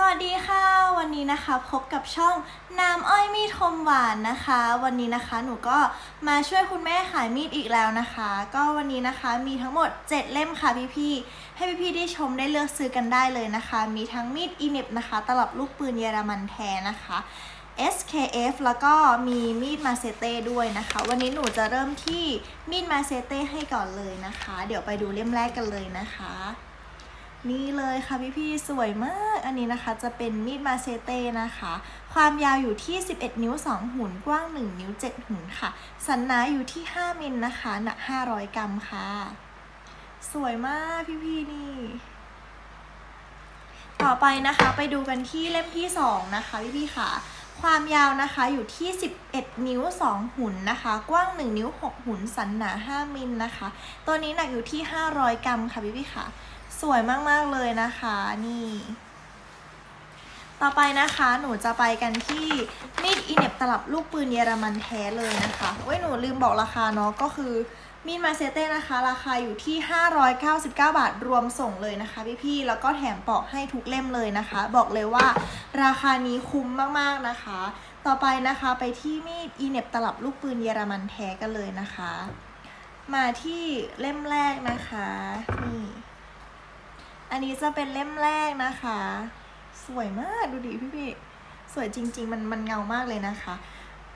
สวัสดีค่ะ วันนี้นะคะพบกับช่องน้ำอ้อยมีดคมหวานนะคะ วันนี้นะคะหนูก็มาช่วยคุณแม่ขายมีดอีกแล้วนะคะ ก็วันนี้นะคะมีทั้งหมด 7 เล่มค่ะพี่ๆให้พี่ๆได้ชมได้เลือกซื้อกันได้เลยนะคะ มีทั้งมีดอีเน็บนะคะ ตลับลูกปืนเยอรมันแท้นะคะ SKF แล้วก็มีมีดมาเซเต้ด้วยนะคะ วันนี้หนูจะเริ่มที่มีดมาเซเต้ให้ก่อนเลยนะคะ เดี๋ยวไปดูเล่มแรกกันเลยนะคะ นี่เลยค่ะพี่ๆสวยมาก อันนี้นะคะจะเป็นมีดมาเซเต้นะคะ ความยาวอยู่ที่ 11 นิ้ว 2 หุ่นกว้าง 1 นิ้ว 7 หุ่นค่ะ สันหนาอยู่ที่ 5 มิลนะคะหนัก 500 กรัมค่ะ สวยมากพี่ๆนี่ต่อไปนะคะไปดูกันที่เล่มที่ 2 นะคะพี่ๆค่ะ ความยาวนะคะอยู่ที่ 11 นิ้ว 2 หุ่นนะคะ กว้าง 1 นิ้ว 6 หุ่นสันหนา 5 มิลนะคะ ตัวนี้หนักอยู่ที่ 500 กรัมค่ะพี่ๆค่ะ สวยมาก ๆ เลยนะคะ นี่ ต่อไปนะคะหนูจะไปกันที่มีดอีเน็บตลับลูกปืนเยอรมันแท้เลยนะคะเว้ยหนูลืมบอกราคาเนาะก็คือมีดมาเซเต้นะคะ ราคาอยู่ที่ 599 บาทรวมส่งเลยนะคะพี่ๆแล้วก็แถมปลอกให้ทุกเล่มเลยนะคะ บอกเลยว่าราคานี้คุ้มมากๆนะคะ ต่อไปนะคะไปที่มีดอีเน็บตลับลูกปืนเยอรมันแท้กันเลยนะคะ มาที่เล่มแรกนะคะนี่อันนี้จะเป็นเล่มแรกนะคะ สวยมากดูดิพี่พี่สวยจริง ๆ มันมันเงามากเลยนะคะ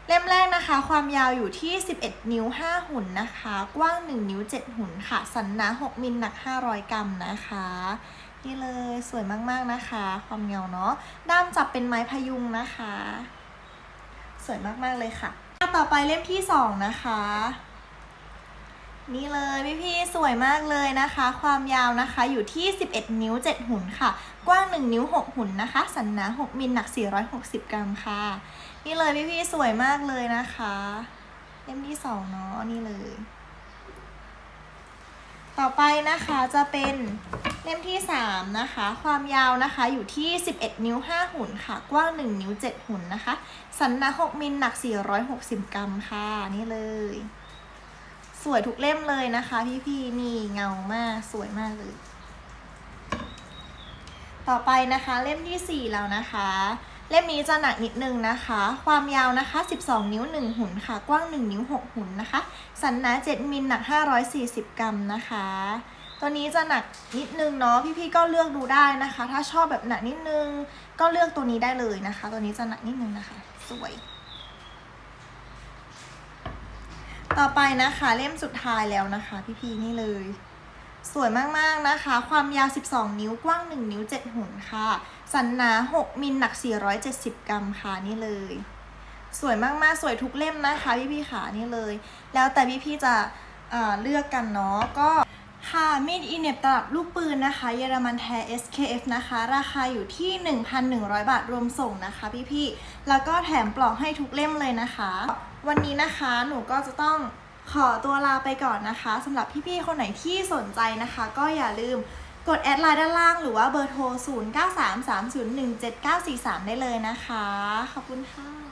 เล่มแรกนะคะ ความยาวอยู่ที่ 11 นิ้ว 5 หุ่นนะคะ กว้าง 1 นิ้ว 7 หุ่นค่ะ สันหนา 6 มิลหนัก 500 กรัมนะคะนี่เลยสวยมากๆนะคะ ความเงาเนาะด้ามจับเป็นไม้พยุงนะคะ สวยมากๆเลยค่ะ ต่อไปเล่มที่ 2 นะคะ นี่เลยพี่พี่สวยมากเลยนะคะ ความยาวนะคะอยู่ที่ 11 นิ้ว 7 หุ่นค่ะ กว้าง 1 นิ้ว 6 หุ่นนะคะ สันหนา 6 มิลหนัก 460 กรัมค่ะ นี่เลยพี่พี่สวยมากเลยนะคะเล่มที่ 2 เนาะนี่เลย ต่อไปนะคะจะเป็นเล่มที่ 3 นะคะ ความยาวนะคะอยู่ที่ 11 นิ้ว 5 หุ่นค่ะ กว้าง 1 นิ้ว 7 หุ่นนะคะ สันหนา 6 มิลหนัก 460 กรัมค่ะ นี่เลย สวยทุกเล่มเลยนะคะ พี่ๆนี่เงามากสวยมากเลย ต่อไปนะคะเล่มที่ 4 แล้วนะคะ เล่มนี้จะหนักนิดนึงนะคะ ความยาวนะคะ 12 นิ้ว 1 หุ่นค่ะ กว้าง 1 นิ้ว 6 หุ่นนะคะ สันหนา7มิลหนัก 540 กรัมนะคะตัวนี้จะหนักนิดนึงเนาะพี่ๆก็เลือกดูได้นะคะ ถ้าชอบแบบหนักนิดนึง ก็เลือกตัวนี้ได้เลยนะคะ ตัวนี้จะหนักนิดนึงนะคะ สวย ต่อไปนะคะเล่มสุดท้ายแล้วนะคะพี่พีนี่เลย สวยมากๆนะคะ ความยาว 12 นิ้วกว้าง 1 นิ้ว 7หุ่นค่ะ สันหนา 6 มิลหนัก 470 กรัมค่ะนี่เลย สวยมากๆ สวยทุกเล่มนะคะพี่พี่ขานี่เลย แล้วแต่พี่พี่จะเลือกกันเนาะก็ค่ะมีดอีเน็บตลับลูกปืนนะคะเยอรมันแท้ SKF นะคะ ราคาอยู่ที่ 1,100 บาทรวมส่งนะคะพี่พี่แล้วก็แถมปลอกให้ทุกเล่มเลยนะคะ วันนี้นะคะหนูก็จะต้องขอตัวลาไปก่อนนะคะสำหรับพี่ๆคนไหนที่สนใจนะคะ ก็อย่าลืมกดแอดไลน์ด้านล่างหรือว่าเบอร์โทร 0933017943 ได้เลยนะคะ ขอบคุณค่ะ